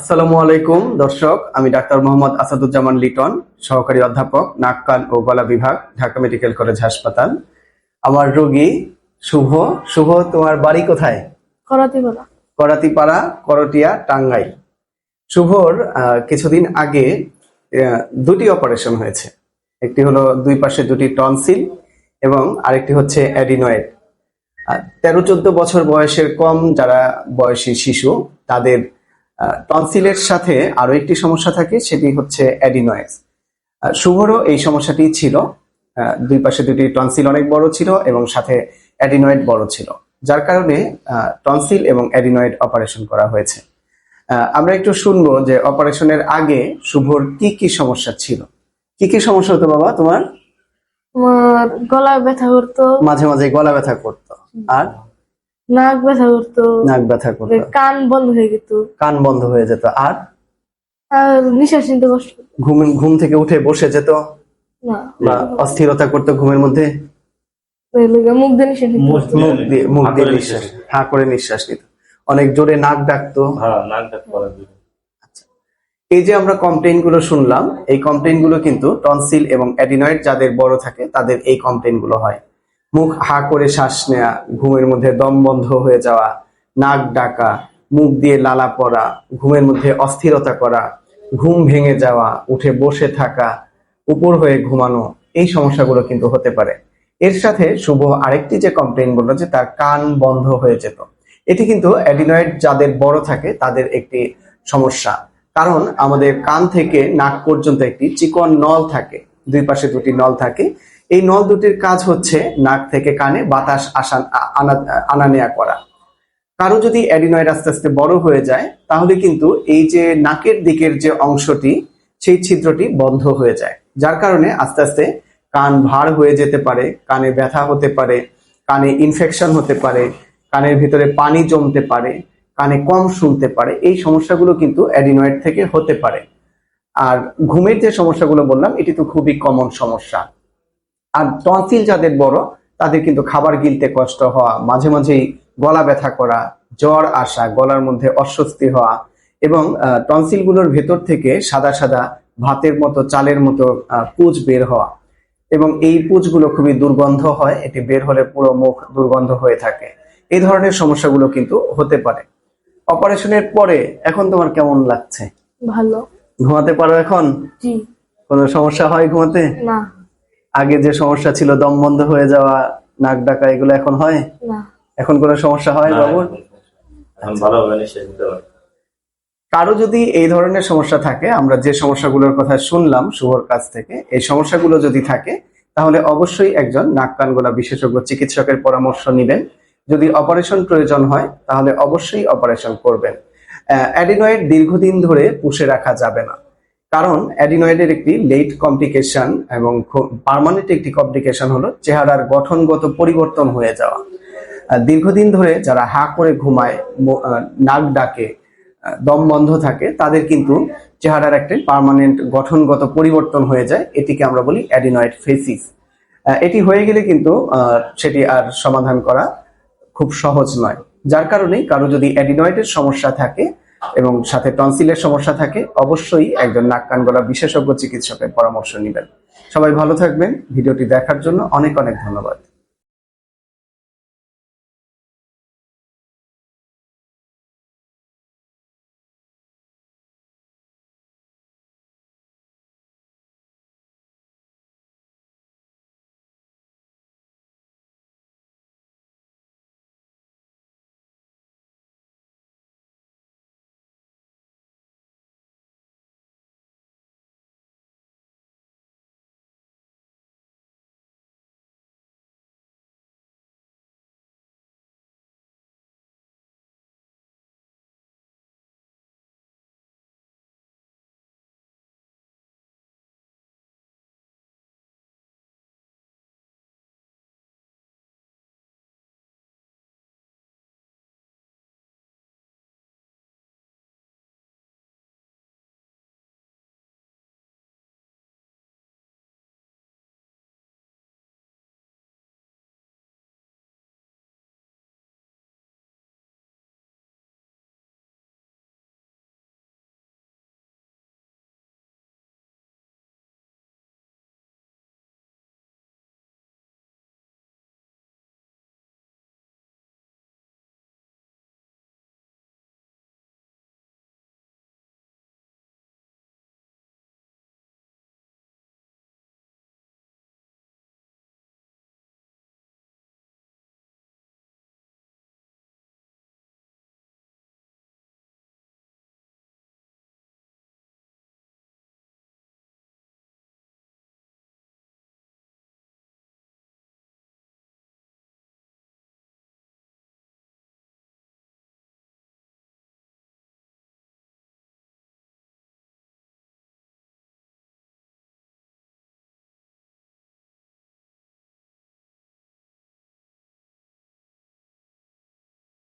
আসসালামু আলাইকুম দর্শক। আমি ডাক্তার মোহাম্মদ আসাদুজ্জামান লিটন সহকারী অধ্যাপক নাক কান ও গলা বিভাগ ঢাকা মেডিকেল কলেজ হাসপাতাল। আমার রোগী শুভ। শুভ তোমার বাড়ি কোথায়? করাতে বলা করাতিপাড়া করটিয়া টাঙ্গাইল। শুভর কিছুদিন আগে দুটি অপারেশন হয়েছে। একটি হলো দুই পাশে দুটি টনসিল এবং আরেকটি হচ্ছে অ্যাডিনয়েড। তেরো চোদ্দ বছর বয়সের কম যারা বয়সী শিশু তাদের টনসিলের সাথে আরও একটি সমস্যা থাকে সেটি হচ্ছে অ্যাডিনয়েড শুভরও এই সমস্যাটি ছিল। দুই পাশে দুটি টনসিল অনেক বড় ছিল এবং সাথে অ্যাডিনয়েড বড় ছিল যার কারণে টনসিল এবং অ্যাডিনয়েড অপারেশন করা হয়েছে। আমরা একটু শুনব যে অপারেশনের আগে শুভর কি কি সমস্যা ছিল। কি কি সমস্যা হতো বাবা তোমার? তোমার গলা ব্যথা করতো। মাঝে মাঝে গলা ব্যথা করতো। আর? নাক ব্যথা করতো। নাক ব্যথা করতো। কান বন্ধ হয়ে যেত কান বন্ধ হয়ে যেত। আর? আর নিঃশ্বাস নিতে কষ্ট ঘুম ঘুম থেকে উঠে বসে যেত? না। বা অস্থিরতা করতো ঘুমের মধ্যে? মুখ দিয়ে নিঃশ্বাস। মুখ দিয়ে মুখ দিয়ে নিঃশ্বাস। হা করে নিঃশ্বাস নিত। অনেক জোরে নাক ডাকতো। হ্যাঁ দিবে এই যে আমরা কমপ্লেনগুলো শুনলাম এই কমপ্লেইনগুলো কিন্তু টনসিল এবং অ্যাডিনয়েড যাদের বড় থাকে তাদের এই কমপ্লেনগুলো হয়। মুখ হা করে শ্বাস নেওয়া ঘুমের মধ্যে দম বন্ধ হয়ে যাওয়া, নাক ডাকা, মুখ দিয়ে লালা পড়া, ঘুমের মধ্যে অস্থিরতা করা, ঘুম ভেঙে যাওয়া, উঠে বসে থাকা, উপর হয়ে ঘুমানো, এই সমস্যাগুলো কিন্তু হতে পারে। এর সাথে শুভ আরেকটি যে কমপ্লেইন বলল যে তার কান বন্ধ হয়ে যেত। এটি কিন্তু অ্যাডিনয়েড যাদের বড় থাকে তাদের একটি সমস্যা। কারণ আমাদের কান থেকে নাক পর্যন্ত একটি চিকন নল থাকে, দুই পাশে দুটি নল থাকে এই নল দুটির কাজ হচ্ছে নাক থেকে কানে বাতাস আসা, আনা নেয়া করা। কারও যদি অ্যাডিনয়েড আস্তে আস্তে বড় হয়ে যায়, তাহলে কিন্তু এই যে নাকের দিকের যে অংশটি, সেই ছিদ্রটি বন্ধ হয়ে যায়। যার কারণে আস্তে আস্তে কান ভার হয়ে যেতে পারে, কানে ব্যথা হতে পারে, কানে ইনফেকশন হতে পারে, কানের ভিতরে পানি জমতে পারে, কানে কম শুনতে পারে। এই সমস্যাগুলো কিন্তু অ্যাডিনয়েড থেকে হতে পারে। আর ঘুমের যে সমস্যাগুলো বললাম, এটি তো খুবই কমন সমস্যা। আর টনসিল যাদের বড় তাদের কিন্তু খাবার গিলতে কষ্ট হওয়া মাঝে মাঝেই গলা ব্যথা করা জ্বর আসা গলার মধ্যে অস্বস্তি হওয়া এবং টনসিলগুলোর ভেতর থেকে সাদা সাদা ভাতের মতো চালের মতো পুঁজ বের হওয়া এবং এই পুঁজগুলো খুবই দুর্গন্ধ হয় এটি বের হলে পুরো মুখ দুর্গন্ধ হয়ে থাকে। এই ধরনের সমস্যাগুলো কিন্তু হতে পারে। অপারেশনের পরে এখন তোমার কেমন লাগছে? ভালো। ঘুমাতে পারো এখন? কোনো সমস্যা হয় ঘুমাতে? না। আগে যে সমস্যা ছিল দম বন্ধ হয়ে যাওয়া নাক ডাকা এগুলো এখন হয়? না। এখন কোনো সমস্যা হয় বাবুর পারে কারও যদি এই ধরনের সমস্যা থাকে আমরা যে সমস্যাগুলোর কথা শুনলাম শুভর কাছ থেকে এই সমস্যাগুলো যদি থাকে তাহলে অবশ্যই একজন নাক কান গলা বিশেষজ্ঞ চিকিৎসকের পরামর্শ নেবেন। যদি অপারেশন প্রয়োজন হয় তাহলে অবশ্যই অপারেশন করবেন। অ্যাডিনয়েড দীর্ঘদিন ধরে পুষে রাখা যাবে না। কারণ অ্যাডিনয়েডের একটি লেট কমপ্লিকেশন এবং পার্মানেন্ট একটি কমপ্লিকেশন হলো চেহারার গঠনগত পরিবর্তন হয়ে যাওয়া। দীর্ঘদিন ধরে যারা হা করে ঘুমায় নাক ডাকে দম বন্ধ থাকে, তাদের কিন্তু চেহারার একটা পার্মানেন্ট গঠনগত পরিবর্তন হয়ে যায়। এটিকে আমরা বলি অ্যাডিনয়েড ফেসিস। এটি হয়ে গেলে কিন্তু সেটি আর সমাধান করা খুব সহজ নয়। যার কারণে কারও যদি অ্যাডিনয়েডের সমস্যা থাকে এবং সাথে টনসিলের সমস্যা থাকে, অবশ্যই একজন নাক কান গলা বিশেষজ্ঞ চিকিৎসকের পরামর্শ নেবেন। সবাই ভালো থাকবেন। ভিডিওটি দেখার জন্য অনেক অনেক ধন্যবাদ।